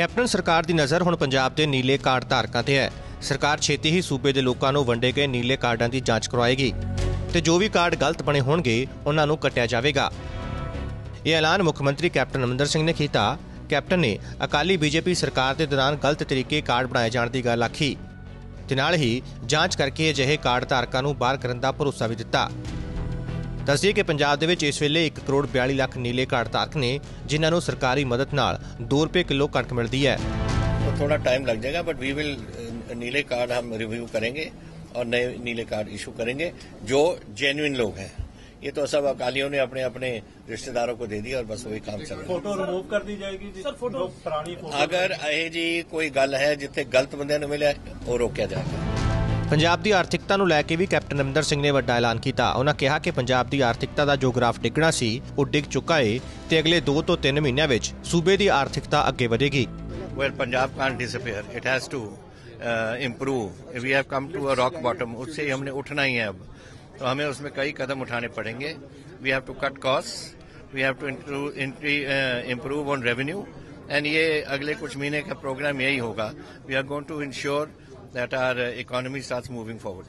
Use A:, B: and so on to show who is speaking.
A: Captain ਸਰਕਾਰ ਦੀ ਨਜ਼ਰ ਹੁਣ ਪੰਜਾਬ ਦੇ ਨੀਲੇ ਕਾਰਡ ਧਾਰਕਾਂ ਤੇ ਹੈ। ਸਰਕਾਰ ਛੇਤੀ ਹੀ ਸੂਬੇ ਦੇ ਲੋਕਾਂ ਨੂੰ ਵੰਡੇ ਗਏ ਨੀਲੇ ਕਾਰਡਾਂ ਦੀ ਜਾਂਚ ਕਰਵਾਏਗੀ ਤੇ ਜੋ ਵੀ ਕਾਰਡ ਗਲਤ ਬਣੇ ਹੋਣਗੇ, ਉਹਨਾਂ ਨੂੰ ਕੱਟਿਆ ਜਾਵੇਗਾ। ਇਹ ਐਲਾਨ ਮੁੱਖ ਮੰਤਰੀ ਕੈਪਟਨ ਅਮਰਿੰਦਰ ਸਿੰਘ ਨੇ ਕੀਤਾ। ਕੈਪਟਨ ਨੇ ਅਕਾਲੀ ਬੀਜੇਪੀ ਸਰਕਾਰ ਦੇ ਦੌਰਾਨ ਗਲਤ ਤਰੀਕੇ ਕਾਰਡ ਬਣਾਏ ਜਾਣ ਦੀ ਗੱਲ ਆਖੀ। ਤੇ ਨਾਲ ਹੀ ਜਾਂਚ ਕਰਕੇ ਅਜਿਹੇ ਕਾਰਡ ਧਾਰਕਾਂ ਨੂੰ ਬਾਹਰ ਕਰਨ ਦਾ ਭਰੋਸਾ ਵੀ ਦਿੱਤਾ। ਦੱਸਦੀਏ ਕਿ ਪੰਜਾਬ ਦੇ ਵਿੱਚ ਇਸ ਵੇਲੇ 1 ਕਰੋੜ 42 ਲੱਖ ਨੀਲੇ ਕਾਰਡ ਧਾਰਕ ਨੇ ਜਿਨ੍ਹਾਂ ਨੂੰ ਸਰਕਾਰੀ ਮਦਦ ਨਾਲ 2 ਰੁਪਏ ਕਿਲੋ ਕਣਕ ਮਿਲਦੀ ਹੈ
B: तो थोड़ा टाइम लग जाएगा बट वी विल नीले कार्ड हम रिव्यू करेंगे और नए नीले कार्ड इशू करेंगे जो जेन्युइन लोग हैं ये तो सब अकालियों ने अपने अपने रिश्तेदारों को दे दिया और बस वही काम चल रहा
C: ਫੋਟੋ ਰਿਮੂਵ ਕਰ ਦੀ ਜਾਏਗੀ ਜੀ ਸਰ ਫੋਟੋ ਪੁਰਾਣੀ
B: है
C: ਫੋਟੋ
B: अगर ਇਹ ਜੀ ਕੋਈ ਗੱਲ ਹੈ ਜਿੱਥੇ ਗਲਤ ਬੰਦਿਆਂ ਨੂੰ ਮਿਲਿਆ ਉਹ ਰੋਕਿਆ ਜਾਏਗਾ
A: ਪੰਜਾਬ ਦੀ ਆਰਥਿਕਤਾ ਨੂੰ ਲੈ ਕੇ ਵੀ ਕੈਪਟਨ ਅਮਰਿੰਦਰ ਸਿੰਘ ਨੇ ਵੱਡਾ ਐਲਾਨ ਕੀਤਾ ਉਹਨਾਂ ਕਿਹਾ ਕਿ ਪੰਜਾਬ ਦੀ ਆਰਥਿਕਤਾ ਦਾ ਜੋ ਗ੍ਰਾਫ ਡਿੱਗਣਾ ਸੀ ਉਹ ਡਿੱਗ ਚੁੱਕਾ ਏ ਤੇ ਅਗਲੇ 2 ਤੋਂ 3 ਮਹੀਨਿਆਂ ਵਿੱਚ ਸੂਬੇ ਦੀ ਆਰਥਿਕਤਾ ਅੱਗੇ ਵਧੇਗੀ
B: well Punjab can't disappear it has to improve we have come to a rock bottom उससे ही हमने उठना ही है अब तो हमें उसमें कई कदम उठाने पड़ेंगे we have to cut cost we have to improve on revenue and ये अगले कुछ महीने का प्रोग्राम यही होगा we are going to ensure that our uh, economy starts moving forward.